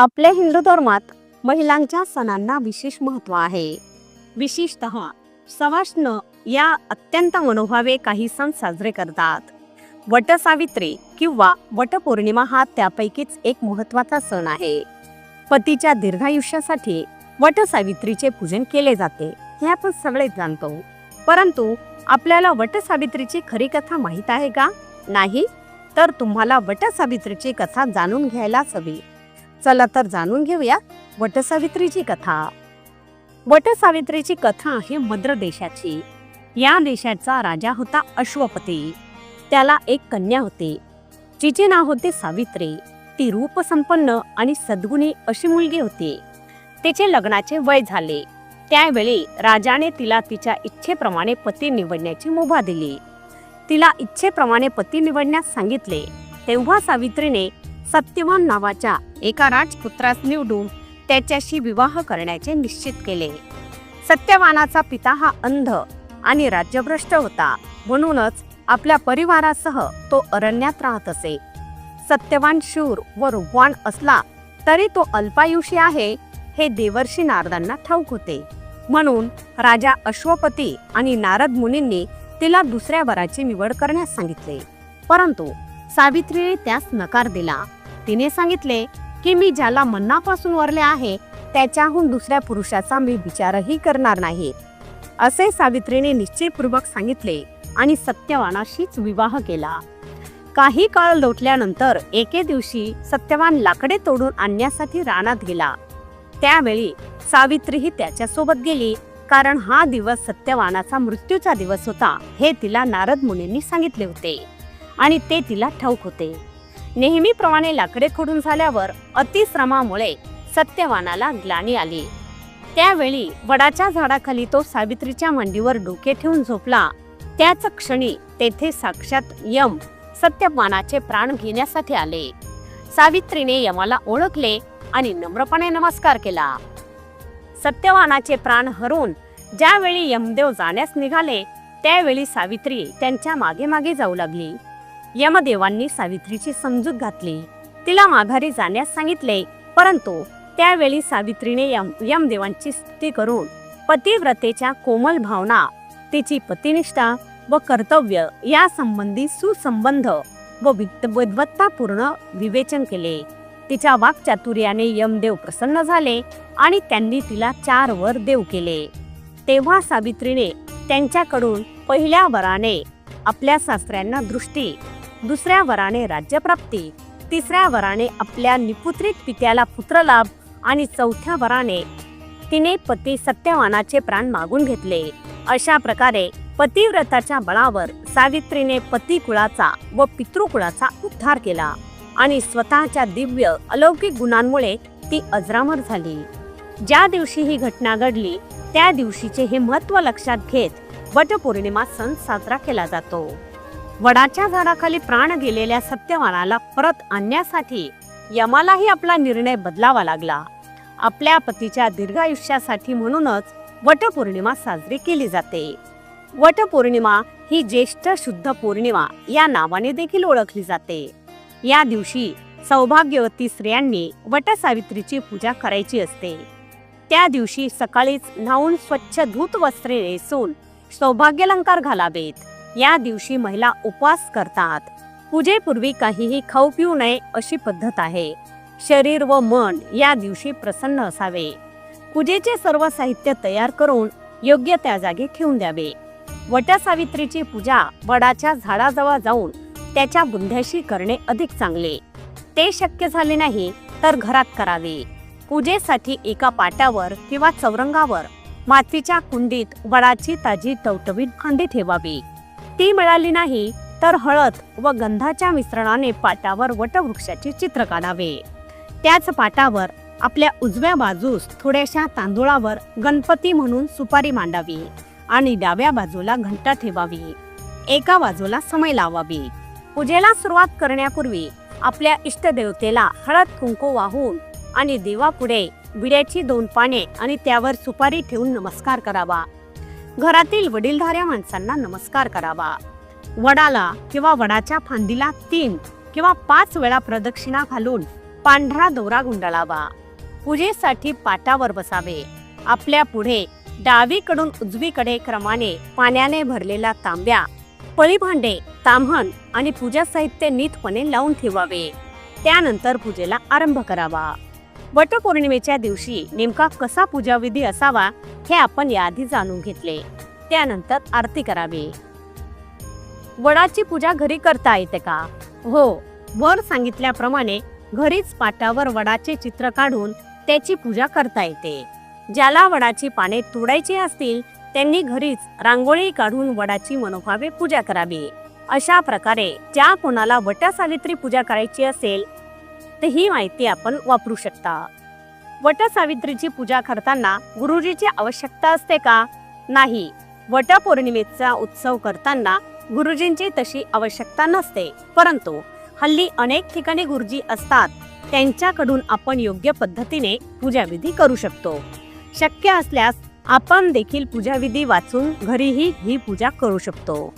आपल्या हिंदू धर्मात महिलांच्या सणांना विशेष महत्त्व आहे. विशेषत सवाष्ण या अत्यंत मनोभावे काही सण साजरे करतात. वटसावित्री किंवा वटपौर्णिमा हा त्यापैकीच एक महत्त्वाचा सण आहे. पतीच्या दीर्घायुष्यासाठी वटसावित्रीचे पूजन केले जाते हे आपण सगळेच जाणतो. परंतु आपल्याला वटसावित्रीची खरी कथा माहीत आहे का? नाही? तर तुम्हाला वटसावित्रीची कथा जाणून घ्यायलाच हवी. चला तर जाणून घेऊया वटसावित्रीची कथा. वटसावित्रीची कथा आहे मद्र देशाची. या देशाचा राजा होता अश्वपती. त्याला एक कन्या होती. जिचे नाव होते सावित्री. ती रूपसंपन्न आणि सद्गुणी अशी मुलगी होती. तिचे लग्नाचे वय झाले. त्यावेळी राजाने तिला तिच्या इच्छेप्रमाणे पती निवडण्याची मुभा दिली. तिला इच्छेप्रमाणे पती निवडण्यास सांगितले. तेव्हा सावित्रीने सत्यवान नावाच्या एका राजपुत्रास निवडून त्याच्याशी विवाह करण्याचे निश्चित केले. सत्यवानाचा पिता हा अंध आणि राज्यभ्रष्ट होता. म्हणूनच आपल्या परिवारासह तो अरण्यात राहत असे. सत्यवान शूर व रूपवान असला तरी तो अल्पायुषी आहे हे देवर्षी नारदांना ठाऊक होते. म्हणून राजा अश्वपती आणि नारद मुनींनी तिला दुसऱ्या वराची निवड करण्यास सांगितले. परंतु सावित्रीने त्यास नकार दिला. तिने सांगितले की मी ज्याला मनापासून वरले आहे त्याच्याहून दुसऱ्या पुरुषाचा मी विचारही करणार नाही. असे सावित्रीने निश्चयपूर्वक सांगितले आणि सत्यवानाशीच विवाह केला. काही काळ लोटल्यानंतर एके दिवशी सत्यवान लाकडे तोडून आणण्यासाठी रानात गेला. त्यावेळी सावित्रीही त्याच्यासोबत गेली कारण हा दिवस सत्यवानाचा मृत्यूचा दिवस होता हे तिला नारद मुनींनी सांगितले होते आणि ते तिला ठाऊक होते. नेहमीप्रमाणे लाकडे खोडून झाल्यावर अतिश्रमामुळे सत्यवानाला ग्लानी आली. त्यावेळी वडाच्या झाडाखाली तो सावित्रीच्या मांडीवर डोके ठेवून झोपला. त्याच क्षणी तेथे साक्षात यम सत्यवानाचे प्राण घेण्यासाठी आले. सावित्रीने यमाला ओळखले आणि नम्रपणे नमस्कार केला. सत्यवानाचे प्राण हरून ज्यावेळी यमदेव जाण्यास निघाले त्यावेळी सावित्री त्यांच्या मागे मागे जाऊ लागली. यमदेवांनी सावित्रीची समजूत घातली. तिला माघारी जाण्यास सांगितले. परंतु त्यावेळी सावित्रीने यम यमदेवांची स्तुती करून पतिव्रतेच्या कोमल भावना तिची पतिनिष्ठा व कर्तव्य या संबंधी सुसंबंध व विद्वत्तापूर्ण विवेचन केले. तिच्या वाक्चातुर्याने यमदेव प्रसन्न झाले आणि त्यांनी तिला चार वर देव केले. तेव्हा सावित्रीने त्यांच्याकडून पहिल्या वराने आपल्या सासऱ्यांना दृष्टी दुसऱ्या वराने राज्यप्राप्ती तिसऱ्या वराने आपल्या निपुत्रित पित्याला पुत्रलाभ आणि चौथ्या वराने तिने पती सत्यवानाचे प्राण मागून घेतले. अशा प्रकारे पतिव्रताच्या बळावर सावित्रीने पती कुळाचा व पितृकुळाचा उद्धार केला आणि स्वतःच्या दिव्य अलौकिक गुणांमुळे ती अजरामर झाली. ज्या दिवशी ही घटना घडली त्या दिवशीचे हे महत्त्व लक्षात घेत वटपौर्णिमा सण साजरा केला जातो. वडाच्या झाडाखाली प्राण गेलेल्या सत्यवानाला परत आणण्यासाठी यमालाही आपला निर्णय बदलावा लागला. आपल्या पतीच्या दीर्घायुष्यासाठी म्हणूनच वटपौर्णिमा साजरी केली जाते. वटपौर्णिमा ही ज्येष्ठ शुद्ध पौर्णिमा या नावाने देखील ओळखली जाते. या दिवशी सौभाग्यवती स्त्रियांनी वटसावित्रीची पूजा करायची असते. त्या दिवशी सकाळीच न्हावून स्वच्छ धूत वस्त्रे नेसून सौभाग्यलंकार घालावेत. या दिवशी महिला उपवास करतात. पूजेपूर्वी काहीही खाऊ पिऊ नये अशी पद्धत आहे. शरीर व मन या दिवशी प्रसन्न असावे. पूजेचे सर्व साहित्य तयार करून योग्य त्या जागी ठेवून द्यावे. वटसावित्रीची पूजा वडाच्या झाडाजवळ जाऊन त्याच्या बुंध्याशी करणे अधिक चांगले. ते शक्य झाले नाही तर घरात करावे. पूजेसाठी एका पाटावर किंवा चौरंगावर मातीच्या कुंडीत वडाची ताजी टवटवीत भांडी ठेवावी. ती मिळाली नाही तर हळद व गंधाच्या मिश्रणाने पाटावर वटवृक्षाचे चित्र काढावे. त्याच पाटावर आपल्या उजव्या बाजूस थोड्याशा तांदूळावर गणपती म्हणून सुपारी मांडावी आणि डाव्या बाजूला घंटा ठेवावी. एका बाजूला समय लावावी. पूजेला सुरुवात करण्यापूर्वी आपल्या इष्टदेवतेला हळद कुंकू वाहून आणि देवापुढे विड्याची दोन पाने आणि त्यावर सुपारी ठेवून नमस्कार करावा. घरातील वडीलधाऱ्या माणसांना नमस्कार करावा. वडाला किंवा वडाच्या फांदीला तीन किंवा पाच वेळा प्रदक्षिणा घालून पांढरा दोरा गुंडाळावा. पूजेसाठी पाटावर बसावे. आपल्या पुढे डावीकडून उजवीकडे क्रमाने पाण्याने भरलेला तांब्या पळीभांडे ताम्हण आणि पूजा साहित्य नीटपणे लावून ठेवावे. त्यानंतर पूजेला आरंभ करावा. वटपौर्णिमेच्या दिवशी नेमका कसा पूजाविधी असावा हे आपण याआधी जाणून घेतले. त्यानंतर आरती करावी. वडाची पूजा घरी करता येते का? हो वर सांगितल्याप्रमाणे घरीच पाटावर वडाचे चित्र काढून त्याची पूजा करता येते. ज्याला वडाची पाने तोडायची असतील त्यांनी घरीच रांगोळी काढून वडाची मनोभावे पूजा करावी. अशा प्रकारे ज्या कोणाला वटसावित्री पूजा करायची असेल तर ही माहिती आपण वापरू शकता. वटसावित्रीची पूजा करताना गुरुजीची आवश्यकता असते का? नाही. वटपौर्णिमेचा उत्सव करताना गुरुजींची तशी आवश्यकता नसते. परंतु हल्ली अनेक ठिकाणी गुरुजी असतात. त्यांच्याकडून आपण योग्य पद्धतीने पूजाविधी करू शकतो. शक्य असल्यास आपण देखील पूजाविधी वाचून घरीही ही पूजा करू शकतो.